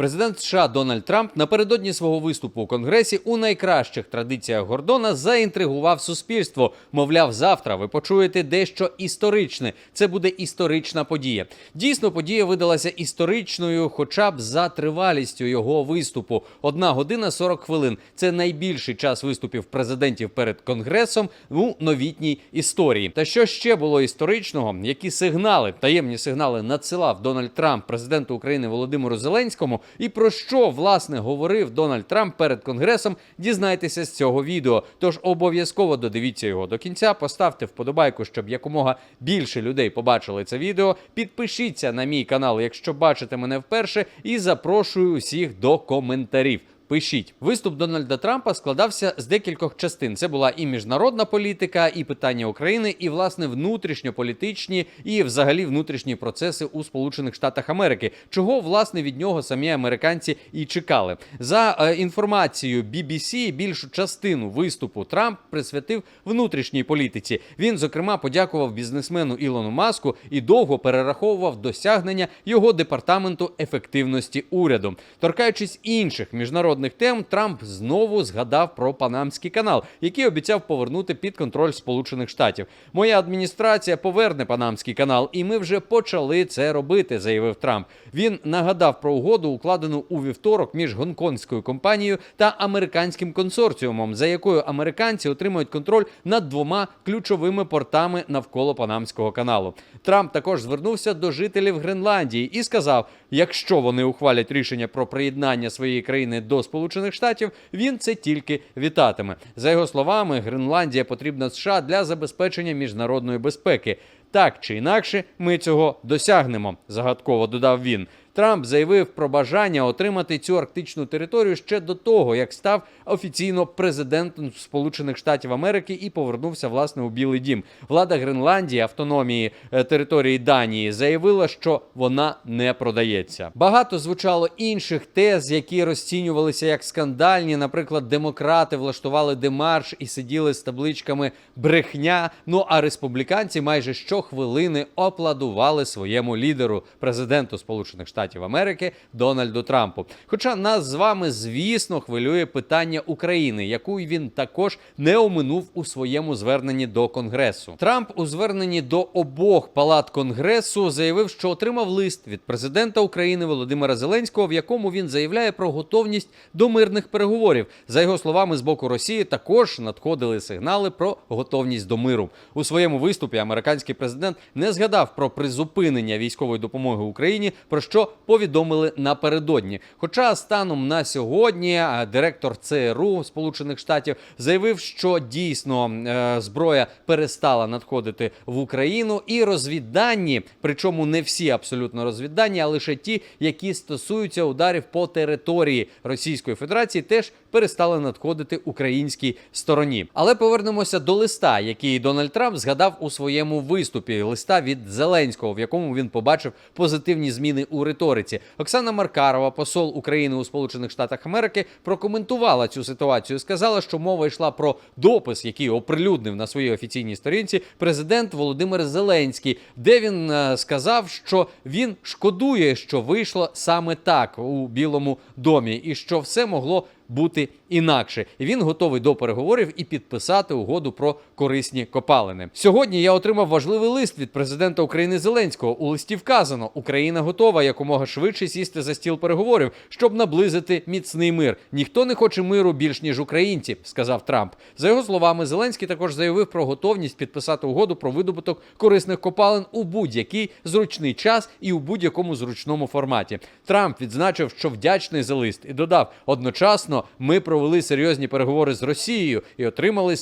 Президент США Дональд Трамп напередодні свого виступу у Конгресі у найкращих традиціях Гордона заінтригував суспільство. Мовляв, завтра ви почуєте дещо історичне. Це буде історична подія. Дійсно, подія видалася історичною, хоча б за тривалістю його виступу. Одна година 40 хвилин. Це найбільший час виступів президентів перед конгресом у новітній історії. Та що ще було історичного? Які сигнали, таємні сигнали надсилав Дональд Трамп президенту України Володимиру Зеленському, і про що власне говорив Дональд Трамп перед конгресом? Дізнайтеся з цього відео. Тож обов'язково додивіться його до кінця. Поставте вподобайку, щоб якомога більше людей побачили це відео. Підпишіться на мій канал, якщо бачите мене вперше, і запрошую усіх до коментарів. Пишіть виступ Дональда Трампа складався з декількох частин. Це була і міжнародна політика, і питання України, і власне внутрішньополітичні, і взагалі внутрішні процеси у Сполучених Штатах Америки, чого власне від нього самі американці і чекали. За е, інформацією BBC, більшу частину виступу Трамп присвятив внутрішній політиці. Він зокрема подякував бізнесмену Ілону Маску і довго перераховував досягнення його департаменту ефективності уряду, торкаючись інших міжнародних тем, Трамп знову згадав про Панамський канал, який обіцяв повернути під контроль Сполучених Штатів. Моя адміністрація поверне Панамський канал, і ми вже почали це робити, заявив Трамп. Він нагадав про угоду, укладену у вівторок між гонконгською компанією та американським консорціумом, за якою американці отримують контроль над двома ключовими портами навколо Панамського каналу. Трамп також звернувся до жителів Гренландії і сказав: якщо вони ухвалять рішення про приєднання своєї країни до Сполучених Штатів, він це тільки вітатиме. За його словами, Гренландія потрібна США для забезпечення міжнародної безпеки. Так чи інакше, ми цього досягнемо, загадково додав він. Трамп заявив про бажання отримати цю арктичну територію ще до того, як став офіційно президентом Сполучених Штатів Америки і повернувся власне у Білий Дім. Влада Гренландії, автономії е, території Данії, заявила, що вона не продається. Багато звучало інших тез, які розцінювалися як скандальні. Наприклад, демократи влаштували демарш і сиділи з табличками брехня. Ну а республіканці майже щохвилини опладували своєму лідеру, президенту Сполучених Штатів Америки Дональду Трампу. Хоча нас з вами, звісно, хвилює питання України, яку він також не оминув у своєму зверненні до Конгресу. Трамп у зверненні до обох палат Конгресу заявив, що отримав лист від президента України Володимира Зеленського, в якому він заявляє про готовність до мирних переговорів. За його словами, з боку Росії також надходили сигнали про готовність до миру. У своєму виступі американський президент не згадав про призупинення військової допомоги Україні, про що повідомили напередодні. Хоча станом на сьогодні директор ЦРУ Сполучених Штатів заявив, що дійсно е, зброя перестала надходити в Україну, і розвіддані, причому не всі абсолютно розвіддані, а лише ті, які стосуються ударів по території Російської Федерації, теж перестали надходити українській стороні. Але повернемося до листа, який Дональд Трамп згадав у своєму виступі. Листа від Зеленського, в якому він побачив позитивні зміни у риториці. Оксана Маркарова, посол України у Сполучених Штатах Америки, прокоментувала цю ситуацію. Сказала, що мова йшла про допис, який оприлюднив на своїй офіційній сторінці президент Володимир Зеленський, де він е, сказав, що він шкодує, що вийшло саме так у Білому домі, і що все могло бути інакше. І він готовий до переговорів і підписати угоду про корисні копалини. Сьогодні я отримав важливий лист від президента України Зеленського. У листі вказано, Україна готова якомога швидше сісти за стіл переговорів, щоб наблизити міцний мир. Ніхто не хоче миру більш ніж українці, сказав Трамп. За його словами, Зеленський також заявив про готовність підписати угоду про видобуток корисних копалин у будь-який зручний час і у будь-якому зручному форматі. Трамп відзначив, що вдячний за лист, і додав: одночасно ми провели серйозні переговори з Росією і отримали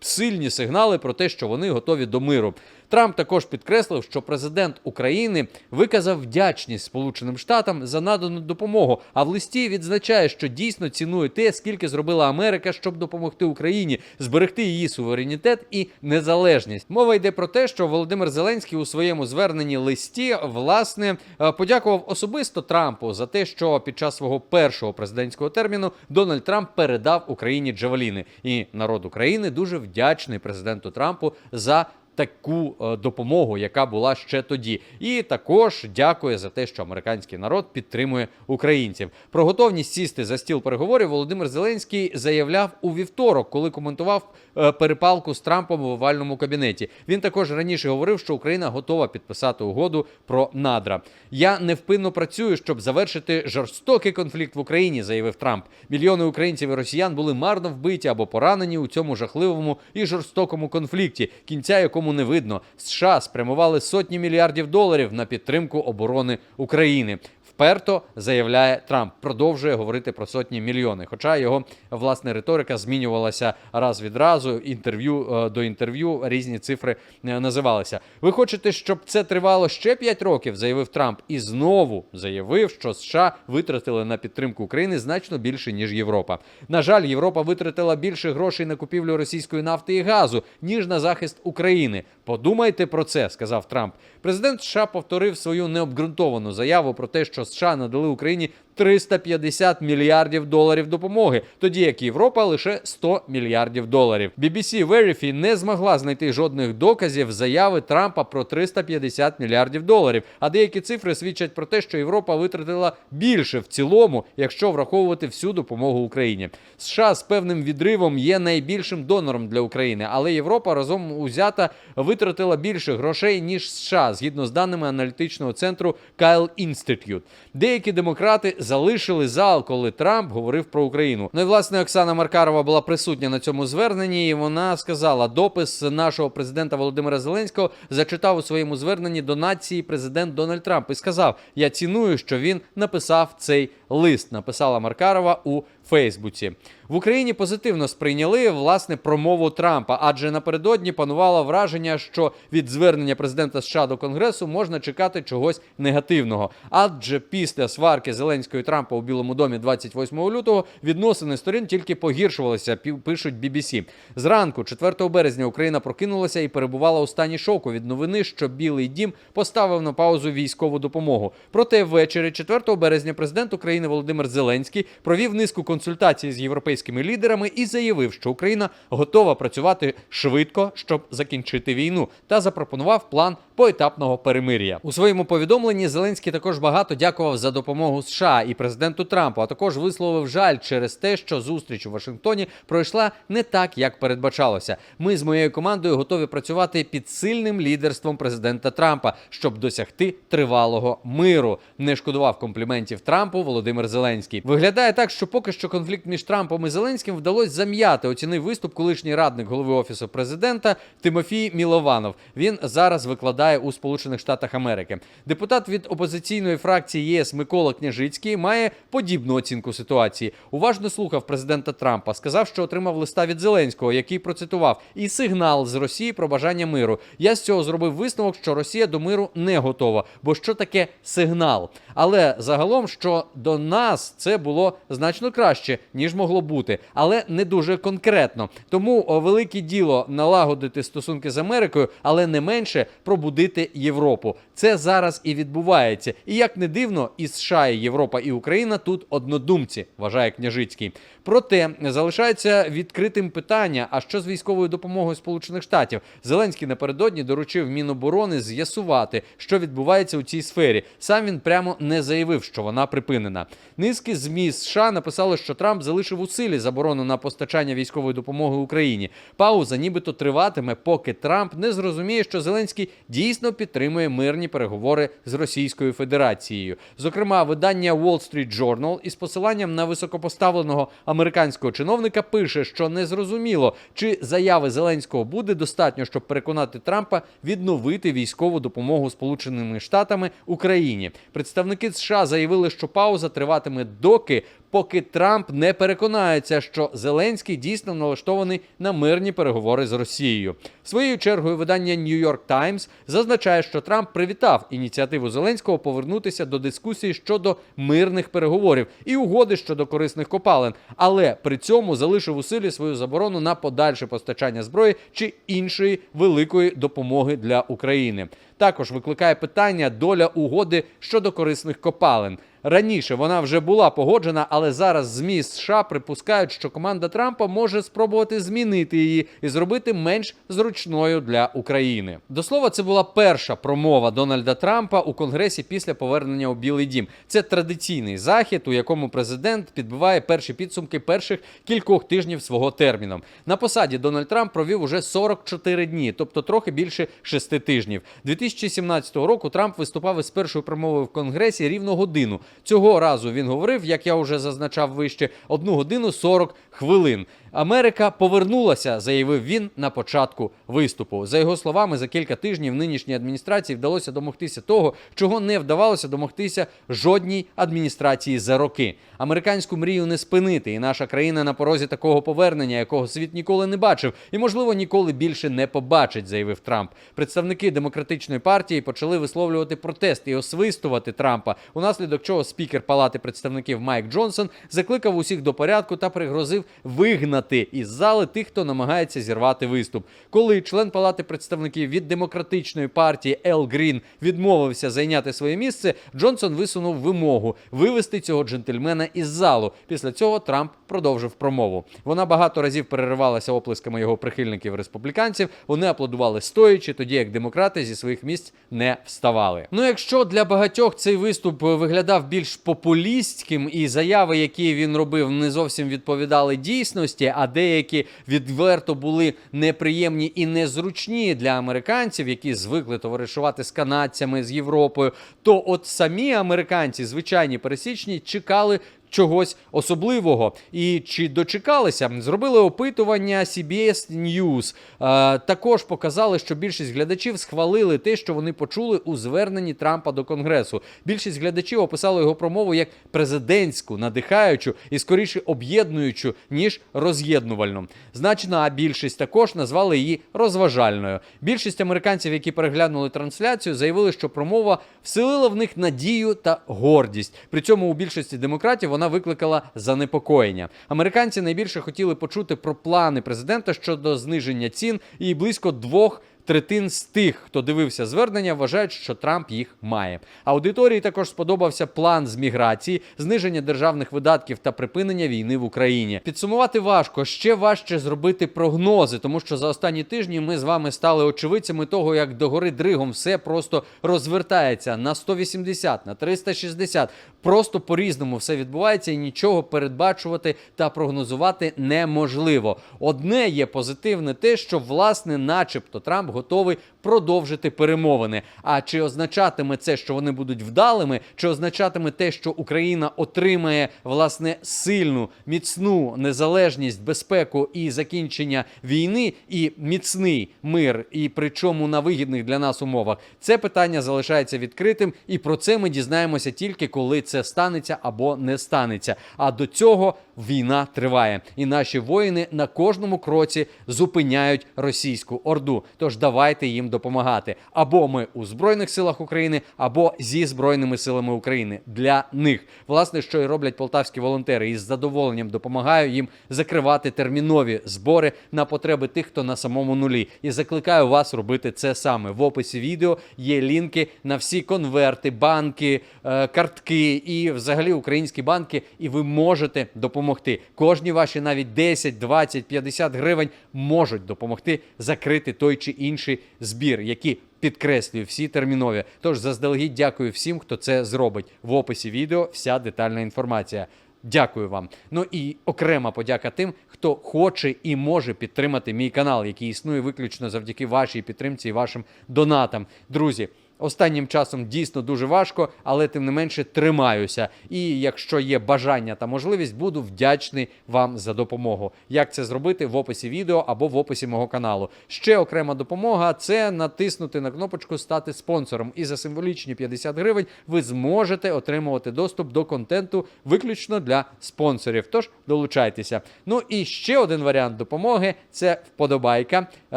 сильні сигнали про те, що вони готові до миру. Трамп також підкреслив, що президент України виказав вдячність Сполученим Штатам за надану допомогу. А в листі відзначає, що дійсно цінує те, скільки зробила Америка, щоб допомогти Україні зберегти її суверенітет і незалежність. Мова йде про те, що Володимир Зеленський у своєму зверненні листі власне е, подякував особисто Трампу за те, що під час свого першого президентського терміну Дональд Трамп передав Україні Джавеліни. І народ України дуже вдячний президенту Трампу за таку е, допомогу, яка була ще тоді. І також дякує за те, що американський народ підтримує українців. Про готовність сісти за стіл переговорів Володимир Зеленський заявляв у вівторок, коли коментував е, перепалку з Трампом в овальному кабінеті. Він також раніше говорив, що Україна готова підписати угоду про надра. Я невпинно працюю, щоб завершити жорстокий конфлікт в Україні, заявив Трамп. Мільйони українців і росіян були марно вбиті або поранені у цьому жахливому і жорстокому конфлікті, кінця якому не видно. США спрямували сотні мільярдів доларів на підтримку оборони України. Вперто заявляє Трамп, продовжує говорити про сотні мільйони. Хоча його власне риторика змінювалася раз від разу. Інтерв'ю е, до інтерв'ю різні цифри е, називалися. Ви хочете, щоб це тривало ще 5 років? заявив Трамп, і знову заявив, що США витратили на підтримку України значно більше ніж Європа. На жаль, Європа витратила більше грошей на купівлю російської нафти і газу ніж на захист України. Подумайте про це, сказав Трамп. Президент США повторив свою необґрунтовану заяву про те, що США надали Україні 350 мільярдів доларів допомоги, тоді як Європа лише 100 мільярдів доларів. BBC Verify не змогла знайти жодних доказів заяви Трампа про 350 мільярдів доларів. А деякі цифри свідчать про те, що Європа витратила більше в цілому, якщо враховувати всю допомогу Україні. США з певним відривом є найбільшим донором для України, але Європа разом узята витратила більше грошей ніж США, згідно з даними аналітичного центру Kyle Institute. Деякі демократи залишили зал, коли Трамп говорив про Україну. Ну і власне Оксана Маркарова була присутня на цьому зверненні. і Вона сказала: допис нашого президента Володимира Зеленського зачитав у своєму зверненні до нації президент Дональд Трамп і сказав: Я ціную, що він написав цей лист. Написала Маркарова у Фейсбуці. В Україні позитивно сприйняли власне промову Трампа, адже напередодні панувало враження, що від звернення президента США до Конгресу можна чекати чогось негативного. Адже після сварки Зеленського і Трампа у Білому домі 28 лютого відносини сторін тільки погіршувалися. Пишуть BBC. Зранку, 4 березня, Україна прокинулася і перебувала у стані шоку від новини, що Білий Дім поставив на паузу військову допомогу. Проте ввечері, 4 березня, президент України Володимир Зеленський провів низку консультацій з європейськими лідерами і заявив, що Україна готова працювати швидко, щоб закінчити війну, та запропонував план поетапного перемир'я. У своєму повідомленні Зеленський також багато дякував за допомогу США і президенту Трампу, а також висловив жаль через те, що зустріч у Вашингтоні пройшла не так, як передбачалося. Ми з моєю командою готові працювати під сильним лідерством президента Трампа, щоб досягти тривалого миру. Не шкодував компліментів Трампу Володимир Зеленський. Виглядає так, що поки що конфлікт між Трампом і Зеленським вдалося зам'яти. Оцінив виступ колишній радник голови офісу президента Тимофій Мілованов. Він зараз викладає у Сполучених Штатах Америки. Депутат від опозиційної фракції ЄС Микола Княжицький має подібну оцінку ситуації. Уважно слухав президента Трампа. Сказав, що отримав листа від Зеленського, який процитував і сигнал з Росії про бажання миру. Я з цього зробив висновок, що Росія до миру не готова. Бо що таке сигнал? Але загалом, що до нас це було значно краще, ніж могло бути, але не дуже конкретно. Тому велике діло налагодити стосунки з Америкою, але не менше пробудити Європу. Це зараз і відбувається. І як не дивно, і США, і Європа, і Україна тут однодумці, вважає Княжицький. Проте залишається відкритим питання: а що з військовою допомогою Сполучених Штатів? Зеленський напередодні доручив Міноборони з'ясувати, що відбувається у цій сфері. Сам він прямо не заявив, що вона припинена. Низки змі США написали, Трамп залишив у силі заборону на постачання військової допомоги Україні. Пауза нібито триватиме, поки Трамп не зрозуміє, що Зеленський дійсно підтримує мирні переговори з Російською Федерацією. Зокрема, видання Wall Street Journal із посиланням на високопоставленого американського чиновника пише, що незрозуміло, чи заяви Зеленського буде достатньо, щоб переконати Трампа відновити військову допомогу Сполученими Штатами Україні. Представники США заявили, що пауза триватиме доки. Поки Трамп не переконається, що Зеленський дійсно налаштований на мирні переговори з Росією. Своєю чергою видання New York Times зазначає, що Трамп привітав ініціативу Зеленського повернутися до дискусії щодо мирних переговорів і угоди щодо корисних копалин, але при цьому залишив у силі свою заборону на подальше постачання зброї чи іншої великої допомоги для України. Також викликає питання доля угоди щодо корисних копалин. Раніше вона вже була погоджена, але зараз ЗМІ США припускають, що команда Трампа може спробувати змінити її і зробити менш зручною для України. До слова, це була перша промова Дональда Трампа у Конгресі після повернення у Білий Дім. Це традиційний захід, у якому президент підбиває перші підсумки перших кількох тижнів свого терміну. На посаді Дональд Трамп провів уже 44 дні, тобто трохи більше 6 тижнів. 2017 року Трамп виступав із першою промовою в Конгресі рівно годину. Цього разу він говорив, як я вже зазначав вище, 1 годину 40 хвилин. Америка повернулася, заявив він на початку виступу. За його словами, за кілька тижнів нинішній адміністрації вдалося домогтися того, чого не вдавалося домогтися жодній адміністрації за роки. Американську мрію не спинити, і наша країна на порозі такого повернення, якого світ ніколи не бачив, і можливо ніколи більше не побачить, заявив Трамп. Представники демократичної партії почали висловлювати протест і освистувати Трампа. Унаслідок чого спікер Палати представників Майк Джонсон закликав усіх до порядку та пригрозив вигнати із зали тих, хто намагається зірвати виступ. Коли член Палати представників від демократичної партії Ел Грін відмовився зайняти своє місце, Джонсон висунув вимогу вивести цього джентльмена із залу. Після цього Трамп продовжив промову. Вона багато разів переривалася оплесками його прихильників республіканців. Вони аплодували стоячи, тоді як демократи зі своїх місць не вставали. Ну, якщо для багатьох цей виступ виглядав більш популістським, і заяви, які він робив, не зовсім відповідали дійсності, а деякі відверто були неприємні і незручні для американців, які звикли товаришувати з канадцями з Європою, то от самі американці, звичайні пересічні, чекали чогось особливого. І чи дочекалися? Зробили опитування CBS News. Е, також показали, що більшість глядачів схвалили те, що вони почули у зверненні Трампа до Конгресу. Більшість глядачів описали його промову як президентську, надихаючу і скоріше об'єднуючу, ніж роз'єднувальну. Значна більшість також назвали її розважальною. Більшість американців, які переглянули трансляцію, заявили, що промова вселила в них надію та гордість. При цьому у більшості демократів вона викликала занепокоєння. Американці найбільше хотіли почути про плани президента щодо зниження цін, і близько двох. Третин з тих, хто дивився звернення, вважають, що Трамп їх має. Аудиторії також сподобався план з міграції, зниження державних видатків та припинення війни в Україні. Підсумувати важко ще важче зробити прогнози, тому що за останні тижні ми з вами стали очевидцями того, як догори дригом все просто розвертається на 180, на 360. Просто по-різному все відбувається, і нічого передбачувати та прогнозувати неможливо. Одне є позитивне, те, що власне, начебто, Трамп готовий продовжити перемовини. А чи означатиме це, що вони будуть вдалими, чи означатиме те, що Україна отримає власне сильну, міцну незалежність, безпеку і закінчення війни, і міцний мир, і причому на вигідних для нас умовах? Це питання залишається відкритим, і про це ми дізнаємося тільки коли це станеться або не станеться. А до цього війна триває, і наші воїни на кожному кроці зупиняють російську орду. Тож давайте їм допомагати. Або ми у Збройних силах України, або зі Збройними силами України для них. Власне, що і роблять полтавські волонтери, і з задоволенням допомагаю їм закривати термінові збори на потреби тих, хто на самому нулі. І закликаю вас робити це саме. В описі відео є лінки на всі конверти, банки, е, картки і взагалі українські банки. І ви можете допомогти. Кожні ваші навіть 10, 20, 50 гривень можуть допомогти закрити той чи інший збір, які підкреслюю всі термінові. Тож заздалегідь дякую всім, хто це зробить. В описі відео вся детальна інформація. Дякую вам. Ну і окрема подяка тим, хто хоче і може підтримати мій канал, який існує виключно завдяки вашій підтримці і вашим донатам. Друзі. Останнім часом дійсно дуже важко, але тим не менше тримаюся. І якщо є бажання та можливість, буду вдячний вам за допомогу. Як це зробити в описі відео або в описі мого каналу? Ще окрема допомога це натиснути на кнопочку Стати спонсором. І за символічні 50 гривень ви зможете отримувати доступ до контенту виключно для спонсорів. Тож долучайтеся. Ну і ще один варіант допомоги це вподобайка,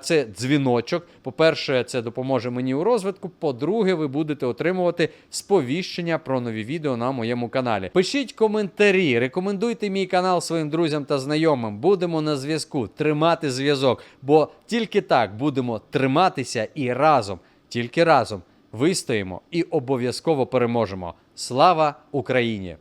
це дзвіночок. По-перше, це допоможе мені у розвитку. По-друге, ви будете отримувати сповіщення про нові відео на моєму каналі. Пишіть коментарі, рекомендуйте мій канал своїм друзям та знайомим. Будемо на зв'язку, тримати зв'язок, бо тільки так будемо триматися і разом, тільки разом вистоїмо і обов'язково переможемо. Слава Україні!